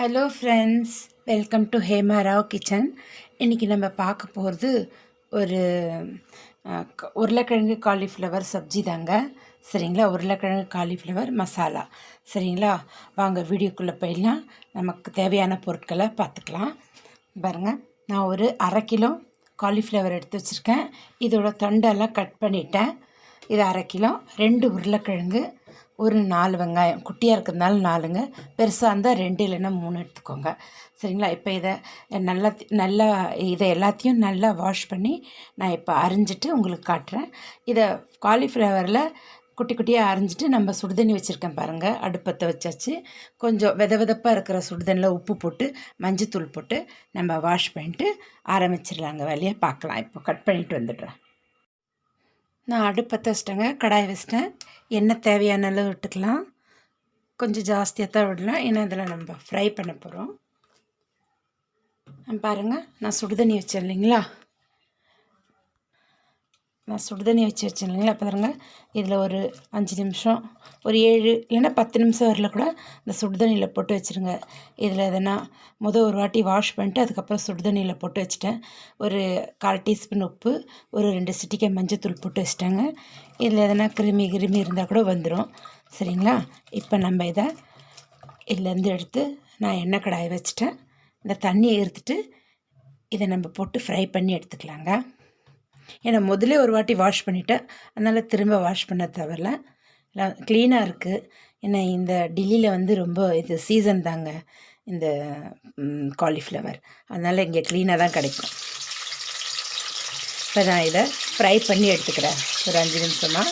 Hello friends welcome to Hema Rao kitchen இன்றைக்கி நம்ம பார்க்க போகிறது ஒரு உருளைக்கிழங்கு காலிஃப்ளவர் சப்ஜி தாங்க. சரிங்களா? உருளைக்கிழங்கு காலிஃப்ளவர் மசாலா சரிங்களா? வாங்க வீடியோக்குள்ளே போயிடலாம். நமக்கு தேவையான பொருட்களை பார்த்துக்கலாம். பாருங்கள் நான் ஒரு அரை கிலோ காலிஃப்ளவர் எடுத்து வச்சுருக்கேன். இதோட தண்டெல்லாம் கட் பண்ணிட்டேன். இது அரை கிலோ. ரெண்டு உருளைக்கிழங்கு ஒரு நாலு வெங்காயம் குட்டியாக இருக்கிறதுனால நாலுங்க பெருசாக இருந்தால் ரெண்டு இல்லைன்னா மூணு எடுத்துக்கோங்க. சரிங்களா? இப்போ இதை நல்லா நல்லா இதை எல்லாத்தையும் நல்லா வாஷ் பண்ணி நான் இப்போ அரிஞ்சிட்டு உங்களுக்கு காட்டுறேன். இதை காலிஃப்ளவரில் குட்டி குட்டியாக அரிஞ்சிட்டு நம்ம சுடுதண்ணி வச்சுருக்கேன் பாருங்கள் அடுப்பத்தை வச்சாச்சு. கொஞ்சம் வித விதப்பாக இருக்கிற சுடுதண்ணில் உப்பு போட்டு மஞ்சத்தூள் போட்டு நம்ம வாஷ் பண்ணிட்டு ஆரம்பிச்சிடலாங்க. வேலையை பார்க்கலாம். இப்போ கட் பண்ணிட்டு வந்துடுறேன். நான் அடுப்பத்தை வச்சிட்டேங்க கடாய் வச்சிட்டேன். எண்ணெய் தேவையான அளவு விட்டுக்கலாம். கொஞ்சம் ஜாஸ்தியாக தான் விடலாம். ஏன்னா இதில் நம்ம ஃப்ரை பண்ண போகிறோம் பாருங்கள் நான் சுடுதண்ணி வச்சேன் இல்லைங்களா? நான் சுடுதண்ணி வச்சு வச்சேன் இல்லைங்களா பாருங்க. இதில் ஒரு அஞ்சு நிமிஷம் ஒரு ஏழு இல்லைன்னா பத்து நிமிஷம் வரல கூட இந்த சுடுதண்ணியில் போட்டு வச்சுருங்க. இதில் எதனா முத ஒரு வாட்டி வாஷ் பண்ணிட்டு அதுக்கப்புறம் சுடுதண்ணியில் போட்டு வச்சுட்டேன். ஒரு கால் டீஸ்பூன் உப்பு ஒரு ரெண்டு சிட்டிக்காய் மஞ்சத்தூள் போட்டு வச்சுட்டாங்க. இதில் எதனா கிருமி கிருமி இருந்தால் கூட வந்துடும் சரிங்களா? இப்போ நம்ம இதை இதுலேருந்து எடுத்து நான் எண்ணெய் கடாயை வச்சுட்டேன். இந்த தண்ணியை எடுத்துட்டு இதை நம்ம போட்டு ஃப்ரை பண்ணி எடுத்துக்கலாங்க. ஏன்னா முதலே ஒரு வாட்டி வாஷ் பண்ணிட்டேன். அதனால் திரும்ப வாஷ் பண்ண தேவையில்ல க்ளீனாக இருக்குது ஏன்னா இந்த டில்லியில் வந்து ரொம்ப இது சீசன் தாங்க. இந்த காலிஃப்ளவர் அதனால் இங்கே க்ளீனாக தான் கிடைக்கும். இப்போ நான் இதை ஃப்ரை பண்ணி எடுத்துக்கிறேன். ஒரு அஞ்சு நிமிஷமாக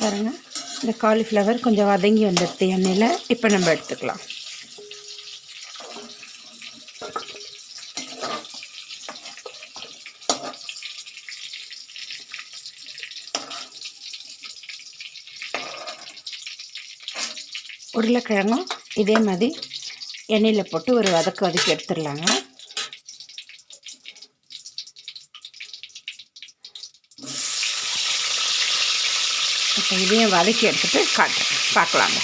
பாருங்கள் இந்த காலிஃப்ளவர் கொஞ்சம் வதங்கி வந்துடுது எண்ணெயில். இப்போ நம்ம எடுத்துக்கலாம். உருளைக்கிழங்கும் இதே மாதிரி எண்ணெயில் போட்டு ஒரு வதக்கு வதக்கி எடுத்துடலாங்க. இப்போ இதையும் வதக்கி எடுத்துகிட்டு காட்டுறேன் பார்க்கலாங்க.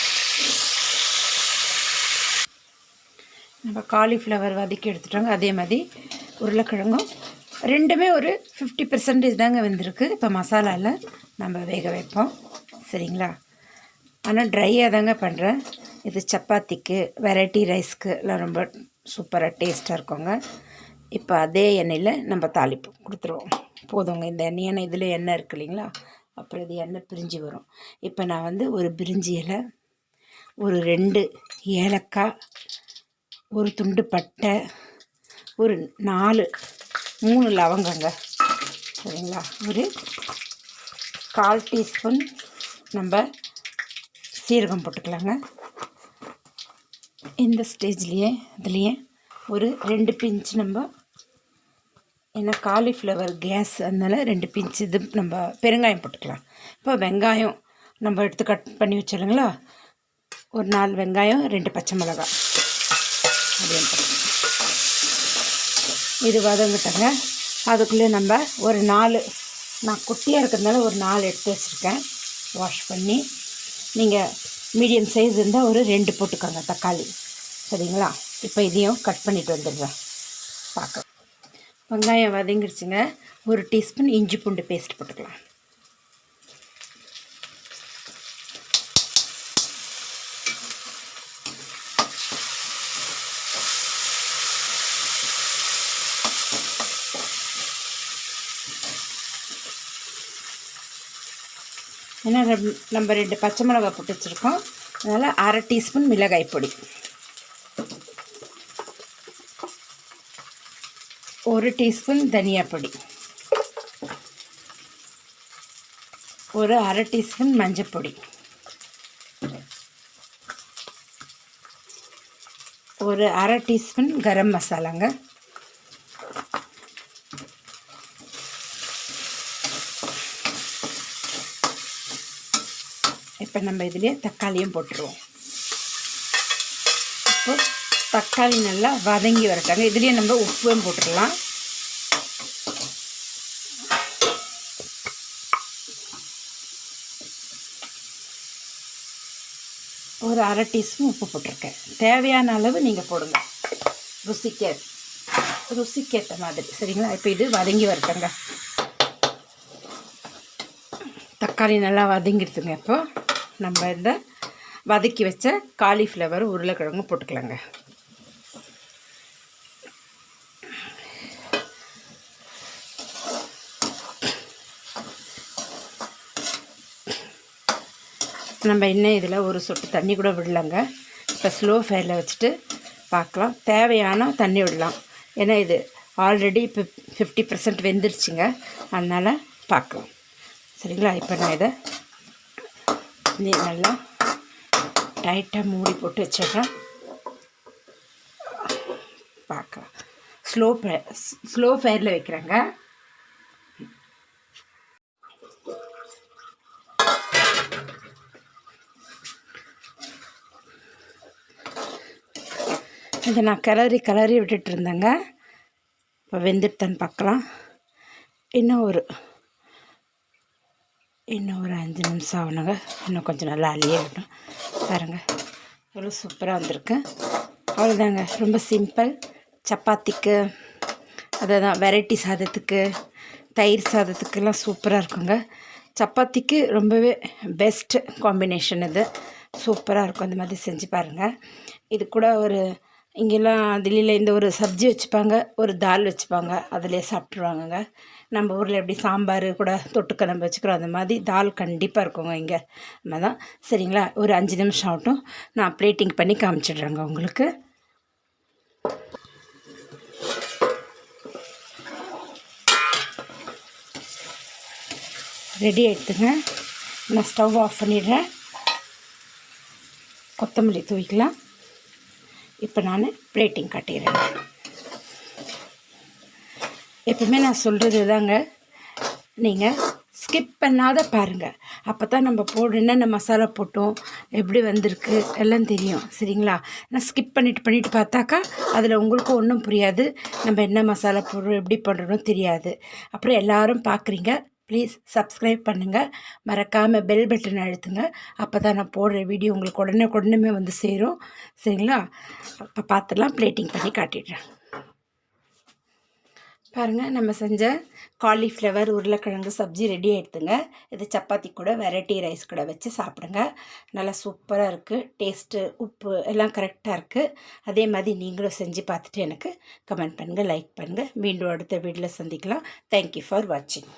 நம்ம காலிஃப்ளவர் வதக்கி எடுத்துட்டோங்க. அதே மாதிரி உருளைக்கிழங்கும் ரெண்டுமே ஒரு ஃபிஃப்டி பர்சன்டேஜ் தாங்க வந்திருக்கு. இப்போ மசாலாவில் நம்ம வேக வைப்போம். சரிங்களா? ஆனால் ட்ரையாக தாங்க பண்ணுறேன் இது சப்பாத்திக்கு வெரைட்டி ரைஸ்க்கு எல்லாம் ரொம்ப சூப்பராக டேஸ்ட்டாக இருக்குங்க. இப்போ அதே எண்ணெயில் நம்ம தாளிப்பு கொடுத்துருவோம். போதுங்க இந்த எண்ணெய். இதில் எண்ணெய் இருக்கு இல்லைங்களா? அப்புறம் இது எண்ணெய் பிரிஞ்சு வரும். இப்போ நான் வந்து ஒரு பிரிஞ்சி இலை ஒரு ரெண்டு ஏலக்காய் ஒரு துண்டு பட்டை ஒரு நாலு மூணு லவங்கங்க. சரிங்களா? ஒரு கால் டீஸ்பூன் நம்ம சீரகம் போட்டுக்கலாங்க. இந்த ஸ்டேஜ்லேயே இதுலேயே ஒரு ரெண்டு பிஞ்ச் நம்ம ஏன்னா காலிஃப்ளவர் கேஸ் அதனால ரெண்டு பிஞ்ச் இது நம்ம பெருங்காயம் போட்டுக்கலாம். இப்போ வெங்காயம் நம்ம எடுத்து கட் பண்ணி வச்சிடுங்களா ஒரு நாலு வெங்காயம் ரெண்டு பச்சை மிளகாய் அப்படியே இது வதங்கிட்டங்க. அதுக்குள்ளே நம்ம ஒரு நாலு நான் குட்டியாக இருக்கிறதுனால ஒரு நாலு எடுத்து வச்சுருக்கேன். வாஷ் பண்ணி நீங்கள் மீடியம் சைஸ் இருந்தால் ஒரு ரெண்டு போட்டுக்கோங்க தக்காளி. சரிங்களா? இப்போ இதையும் கட் பண்ணிட்டு வந்துடுறேன். பார்க்க வெங்காயம் வதங்கிடுச்சுங்க ஒரு டீஸ்பூன் இஞ்சி பூண்டு பேஸ்ட் போட்டுக்கலாம். ஏன்னா நம்ம ரெண்டு பச்சை மிளகாய் போட்டு வச்சுருக்கோம். அதனால் அரை டீஸ்பூன் மிளகாய் பொடி. ஒரு டீஸ்பூன் தனியா பொடி. ஒரு அரை டீஸ்பூன் மஞ்சப்பொடி ஒரு அரை டீஸ்பூன் கரம் மசாலாங்க. இப்போ நம்ம இதுலேயே தக்காளியும் போட்டுருவோம். இப்போ தக்காளி நல்லா வதங்கி வரட்டாங்க. இதுலேயே நம்ம உப்பும் போட்டுடலாம் ஒரு அரை டீஸ்பூன் உப்பு போட்டிருக்கேன். தேவையான அளவு நீங்கள் போடுங்க. ருசிக்க ருசிக்கேற்ற மாதிரி. சரிங்களா? இப்போ இது வதங்கி வரட்டுங்க. தக்காளி நல்லா வதங்கிடுதுங்க இப்போ. நம்ம இந்த வதக்கி வச்ச காலிஃப்ளவர் உருளைக்கிழங்கு போட்டுக்கலாங்க. நம்ம இன்னும் இதில் ஒரு சொட்டு தண்ணி கூட விடலாங்க. இப்போ ஸ்லோ ஃபயரில் வச்சுட்டு பார்க்கலாம். தேவையான தண்ணி விடலாம். ஏன்னா இது ஆல்ரெடி இப்போ ஃபிஃப்டி பர்சன்ட் வெந்துருச்சுங்க. அதனால் பார்க்கலாம். சரிங்களா? இப்போ நான் இதை நீ நல்லா டைட்டாக மூடி போட்டு வச்சிடுறேன். பார்க்கலாம். ஸ்லோ ஸ்லோ ஃபயரில் வைக்கிறேங்க. இதை நான் கிளறி கிளறி விட்டுட்டு இருந்தேங்க. இப்போ வெந்துட்டான்னு பார்க்கலாம். இன்னும் ஒரு இன்னும் ஒரு அஞ்சு நிமிஷம் ஆகணுங்க. இன்னும் கொஞ்சம் நல்லா அழிய விடும் பாருங்க. எவ்வளோ சூப்பராக வந்திருக்கு. அவ்வளோதாங்க. ரொம்ப சிம்பிள். சப்பாத்திக்கு அதுதான் வெரைட்டி சாதத்துக்கு தயிர் சாதத்துக்கெல்லாம் சூப்பராக இருக்குங்க. சப்பாத்திக்கு ரொம்பவே பெஸ்ட் காம்பினேஷன் இது. சூப்பராக இருக்கும். அந்த மாதிரி செஞ்சு பாருங்கள் இது கூட ஒரு இங்கெல்லாம் தில்லியில் இந்த ஒரு சப்ஜி வச்சுப்பாங்க. ஒரு தால் வச்சுப்பாங்க. அதிலே சாப்பிட்ருவாங்கங்க நம்ம ஊரில் எப்படி சாம்பார் கூட தொட்டுக்க நம்ம வச்சுக்கிறோம் அந்த மாதிரி தால் கண்டிப்பாக இருக்குங்க இங்கே. நம்ம தான் சரிங்களா? ஒரு அஞ்சு நிமிஷம் ஆகட்டும். நான் பிளேட்டிங் பண்ணி காமிச்சிடுறேங்க உங்களுக்கு. ரெடி ஆகிடுதுங்க நான் ஸ்டவ் ஆஃப் பண்ணிடுறேன். கொத்தமல்லி தூவிக்கலாம். இப்போ நான் பிளேட்டிங் காட்டிடுறேன். எப்பவுமே நான் சொல்கிறது தாங்க. நீங்கள் ஸ்கிப் பண்ணாத பாருங்கள் அப்போ தான் நம்ம போடு என்னென்ன மசாலா போட்டோம் எப்படி வந்திருக்கு எல்லாம் தெரியும். சரிங்களா? நான் ஸ்கிப் பண்ணிட்டு பண்ணிட்டு பார்த்தாக்கா அதில் உங்களுக்கும் ஒன்றும் புரியாது. நம்ம என்ன மசாலா போடுறோம் எப்படி பண்ணுறோம் தெரியாது. அப்புறம் எல்லாரும் பார்க்குறீங்க. ப்ளீஸ் சப்ஸ்கிரைப் பண்ணுங்கள் மறக்காமல் பெல் பட்டன் அழுத்துங்க. அப்போ தான் நான் போடுற வீடியோ உங்களுக்கு உடனே உடனே வந்து சேரும். சரிங்களா? அப்போ பார்த்துலாம் பிளேட்டிங் பண்ணி காட்டிடுறேன். பாருங்கள் நம்ம செஞ்ச காலிஃப்ளவர் உருளைக்கிழங்கு சப்ஜி ரெடி ஆகிடுதுங்க இது சப்பாத்தி கூட வெரைட்டி ரைஸ் கூட வச்சு சாப்பிடுங்க. நல்லா சூப்பராக இருக்குது டேஸ்ட்டு உப்பு எல்லாம் கரெக்டாக இருக்குது அதே மாதிரி நீங்களும் செஞ்சு பார்த்துட்டு எனக்கு கமெண்ட் பண்ணுங்கள் லைக் பண்ணுங்கள் மீண்டும் அடுத்த வீடியோவில் சந்திக்கலாம். தேங்க்யூ ஃபார் வாட்சிங்